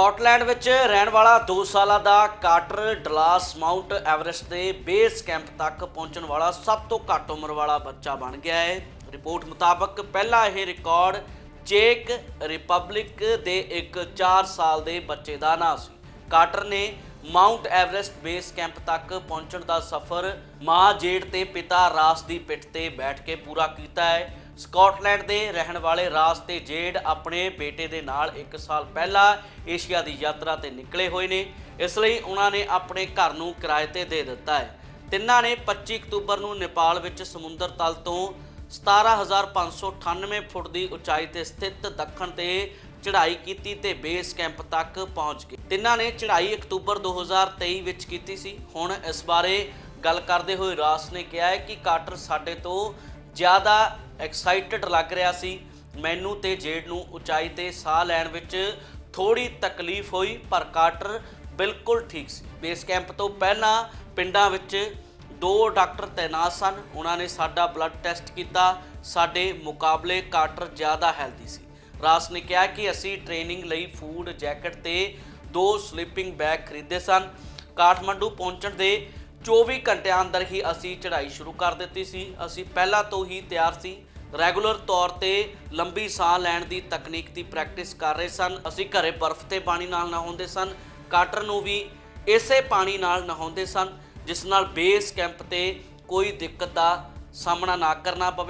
Scotland ਵਿੱਚ ਰਹਿਣ ਵਾਲਾ 2 ਸਾਲਾਂ ਦਾ ਕਾਟਰ ਡਲਾਸ ਮਾਊਂਟ ਐਵਰੈਸਟ ਦੇ ਬੇਸ ਕੈਂਪ ਤੱਕ ਪਹੁੰਚਣ ਵਾਲਾ ਸਭ ਤੋਂ ਘੱਟ ਉਮਰ ਵਾਲਾ ਬੱਚਾ ਬਣ ਗਿਆ ਹੈ। ਰਿਪੋਰਟ ਮੁਤਾਬਕ ਪਹਿਲਾ ਇਹ ਰਿਕਾਰਡ ਚੇਕ ਰਿਪਬਲਿਕ ਦੇ ਇੱਕ 4 ਸਾਲ ਦੇ ਬੱਚੇ ਦਾ ਨਾਂ ਸੀ। ਕਾਟਰ ਨੇ ਮਾਊਂਟ ਐਵਰੈਸਟ ਬੇਸ ਕੈਂਪ ਤੱਕ ਪਹੁੰਚਣ ਦਾ ਸਫ਼ਰ ਮਾਂ ਜੇਡ ਤੇ ਪਿਤਾ ਰਾਸ ਦੀ ਪਿੱਠ ਤੇ ਬੈਠ ਕੇ ਪੂਰਾ ਕੀਤਾ ਹੈ। ਸਕਾਟਲੈਂਡ ਦੇ ਰਹਿਣ ਵਾਲੇ ਰਾਸ ਤੇ ਜੇਡ ਆਪਣੇ ਬੇਟੇ ਦੇ ਨਾਲ 1 ਸਾਲ ਪਹਿਲਾਂ ਏਸ਼ੀਆ ਦੀ ਯਾਤਰਾ ਤੇ ਨਿਕਲੇ ਹੋਏ ਨੇ। ਇਸ ਲਈ ਉਹਨਾਂ ਨੇ ਆਪਣੇ ਘਰ ਨੂੰ ਕਿਰਾਏ ਤੇ ਦੇ ਦਿੱਤਾ ਹੈ। ਤਿੰਨਾਂ ਨੇ 25 ਅਕਤੂਬਰ ਨੂੰ ਨੇਪਾਲ ਵਿੱਚ ਸਮੁੰਦਰ ਤਲ ਤੋਂ 17598 ਫੁੱਟ ਦੀ ਉਚਾਈ ਤੇ ਸਥਿਤ ਦੱਖਣ ਤੇ ਚੜ੍ਹਾਈ ਕੀਤੀ ਤੇ ਬੇਸ ਕੈਂਪ ਤੱਕ ਪਹੁੰਚ ਗਏ। ਤਿੰਨਾਂ ਨੇ ਚੜ੍ਹਾਈ ਅਕਤੂਬਰ 2023 ਵਿੱਚ ਕੀਤੀ ਸੀ। ਹੁਣ ਇਸ ਬਾਰੇ ਗੱਲ ਕਰਦੇ ਹੋਏ ਰਾਸ ਨੇ ਕਿਹਾ ਹੈ ਕਿ ਕਾਟਰ ਸਾਡੇ ਤੋਂ ਜ਼ਿਆਦਾ ਐਕਸਾਈਟਡ ਲੱਗ ਰਿਹਾ ਸੀ। ਮੈਨੂੰ ਤੇ ਜੇਡ ਨੂੰ ਉਚਾਈ ਤੇ ਸਾਹ ਲੈਣ ਵਿੱਚ ਥੋੜੀ ਤਕਲੀਫ ਹੋਈ, ਪਰ ਕਾਰਟਰ ਬਿਲਕੁਲ ਠੀਕ ਸੀ। ਬੇਸ ਕੈਂਪ ਤੋਂ ਪਹਿਲਾਂ ਪਿੰਡਾਂ ਵਿੱਚ ਦੋ ਡਾਕਟਰ ਤੈਨਾਤ ਸਨ। ਉਹਨਾਂ ਨੇ ਸਾਡਾ ਬਲੱਡ ਟੈਸਟ ਕੀਤਾ। ਸਾਡੇ ਮੁਕਾਬਲੇ ਕਾਰਟਰ ਜ਼ਿਆਦਾ ਹੈਲਦੀ ਸੀ। ਰਾਸ ਨੇ ਕਿਹਾ ਕਿ ਅਸੀਂ ਟ੍ਰੇਨਿੰਗ ਲਈ ਫੂਡ ਜੈਕਟ ਤੇ ਦੋ ਸਲੀਪਿੰਗ ਬੈਗ ਖਰੀਦੇ ਸਨ। ਕਾਠਮੰਡੂ ਪਹੁੰਚਣ ਦੇ 24 ਘੰਟਿਆਂ ਅੰਦਰ ਹੀ ਅਸੀਂ ਚੜ੍ਹਾਈ ਸ਼ੁਰੂ ਕਰ ਦਿੱਤੀ ਸੀ। ਅਸੀਂ ਪਹਿਲਾਂ ਤੋਂ ਹੀ ਤਿਆਰ ਸੀ। ਰੈਗੂਲਰ ਤੌਰ ਤੇ ਲੰਬੀ ਸਾਹ ਲੈਣ ਦੀ ਤਕਨੀਕ ਦੀ ਪ੍ਰੈਕਟਿਸ ਕਰ ਰਹੇ ਸਨ। ਅਸੀਂ ਘਰੇ ਬਰਫ਼ ਤੇ ਪਾਣੀ ਨਾਲ ਨਹਾਉਂਦੇ ਸਨ। ਕਾਟਰ ਨੂੰ ਵੀ ਇਸੇ ਪਾਣੀ ਨਾਲ ਨਹਾਉਂਦੇ ਸਨ, ਜਿਸ ਨਾਲ ਬੇਸ ਕੈਂਪ ਤੇ ਕੋਈ ਦਿੱਕਤ ਦਾ ਸਾਹਮਣਾ ਨਾ ਕਰਨਾ ਪਵੇ।